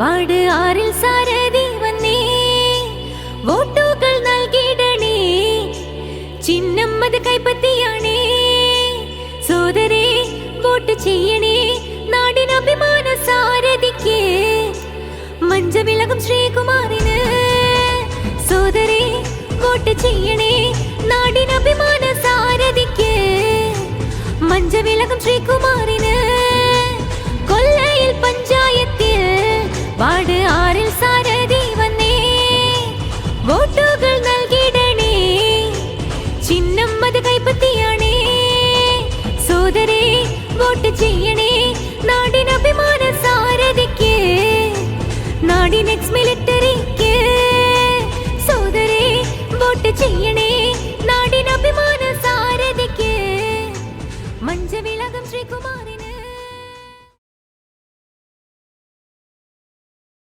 Ward ആറിൽ സാരഥി വന്നേ? വോട്ടുകൾ നൽകിയിടണേ ചിഹ്നം അത് കൈപ്പത്തിയാണേ? സോദരേ വോട്ട് ചെയ്യണേ? നാടിനഭിമാന സാരഥിക്ക് മഞ്ചവിളകം ശ്രീകുമാറിന്. സോദരേ വോട്ട് ചെയ്യണേ? നാടിനഭിമാന സാരഥിക്ക് മഞ്ചവിളകം ശ്രീകുമാർ വാർഡ് ആറിൽ സാരഥി വന്നേ? വോട്ടുകൾ നൽകിയിടണേ ചിഹ്നം കൈപ്പത്തിയാണേ. സോദരേ വോട്ട് ചെയ്യണേ. നാടിനഭിമാന സാരഥിക്ക് നാടിൻ എക്സ് മിലിറ്ററിക്ക് സോദരേ വോട്ട് ചെയ്യണേ. നാടിനഭിമാന സാരഥിക്ക്. മഞ്ചവിളകം ശ്രീകുമാരൻ